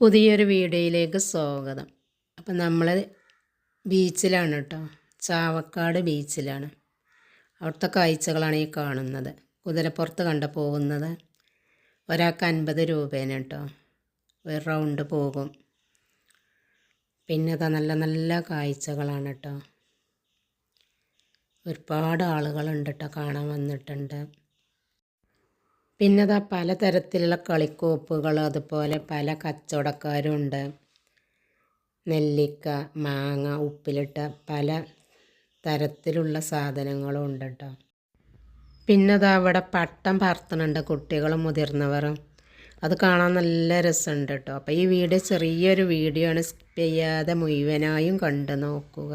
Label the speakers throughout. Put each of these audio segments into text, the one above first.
Speaker 1: പുതിയൊരു വീഡിയോയിലേക്ക് സ്വാഗതം. അപ്പം നമ്മൾ ബീച്ചിലാണ് കേട്ടോ. ചാവക്കാട് ബീച്ചിലാണ്. അവിടുത്തെ കാഴ്ചകളാണ് ഈ കാണുന്നത്. കുതിരപ്പുറത്ത് കണ്ട പോകുന്നത് ഒരാൾക്ക് അൻപത് രൂപേന കേട്ടോ. ഒരു റൗണ്ട് പോകും. പിന്നെ നല്ല നല്ല കാഴ്ചകളാണ് കേട്ടോ. ഒരുപാട് ആളുകളുണ്ട് കേട്ടോ കാണാൻ വന്നിട്ടുണ്ട്. പിന്നെ അതാ പലതരത്തിലുള്ള കളിക്കോപ്പുകൾ അതുപോലെ പല കച്ചവടക്കാരുണ്ട്. നെല്ലിക്ക മാങ്ങ ഉപ്പിലിട്ട പല തരത്തിലുള്ള സാധനങ്ങളും ഉണ്ട് കേട്ടോ പിന്നെ അതാ അവിടെ പട്ടം പറത്തണുണ്ട് കുട്ടികളും മുതിർന്നവരും. അത് കാണാൻ നല്ല രസമുണ്ട് കേട്ടോ അപ്പോൾ ഈ വീഡിയോ ചെറിയൊരു വീഡിയോ ആണ്. സ്കിപ്പ് ചെയ്യാതെ മുഴുവനായും കണ്ടു നോക്കുക.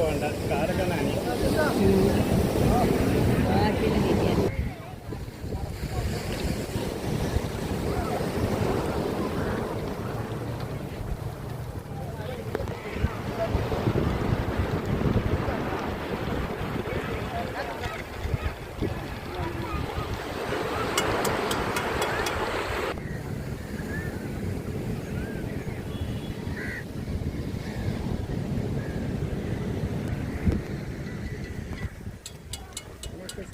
Speaker 2: പോകണ്ട. കാലൊക്കെ നനി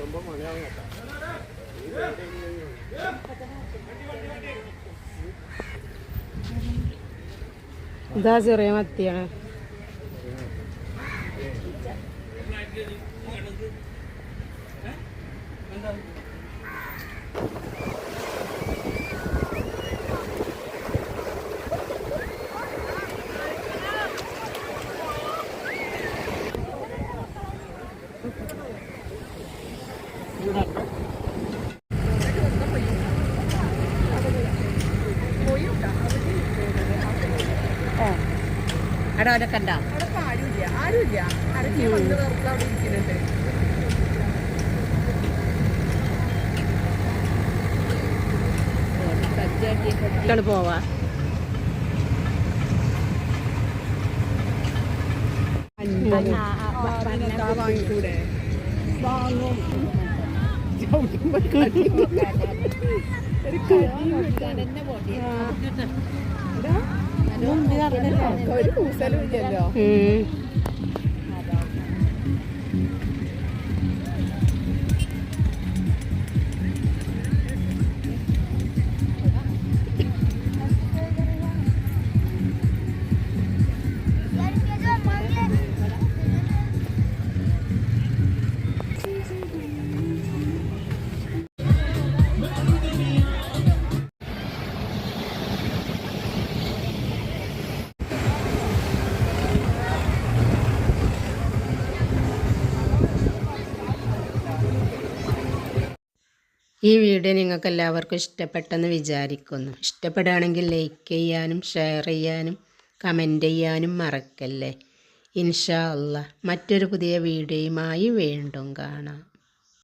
Speaker 2: എത്തുമ്പോൾ മണിയാവും
Speaker 1: ഇതാ ചെറിയ മത്തിയാണ്.
Speaker 3: അവിടെ
Speaker 4: വെറുതെ അവിടെ ഇരിക്കുന്നുണ്ട്.
Speaker 1: കുട്ടികൾ പോവാ.
Speaker 4: വാങ്ങിക്കൂടെ? വാങ്ങും. ഒരു കൂസലും ഇല്ലല്ലോ.
Speaker 1: ഈ വീഡിയോ നിങ്ങൾക്ക് എല്ലാവർക്കും ഇഷ്ടപ്പെട്ടെന്ന് വിചാരിക്കുന്നു. ഇഷ്ടപ്പെടുകയാണെങ്കിൽ ലൈക്ക് ചെയ്യാനും ഷെയർ ചെയ്യാനും കമന്റ് ചെയ്യാനും മറക്കല്ലേ? ഇൻഷാ അല്ല മറ്റൊരു പുതിയ വീഡിയോയുമായി വീണ്ടും കാണാം.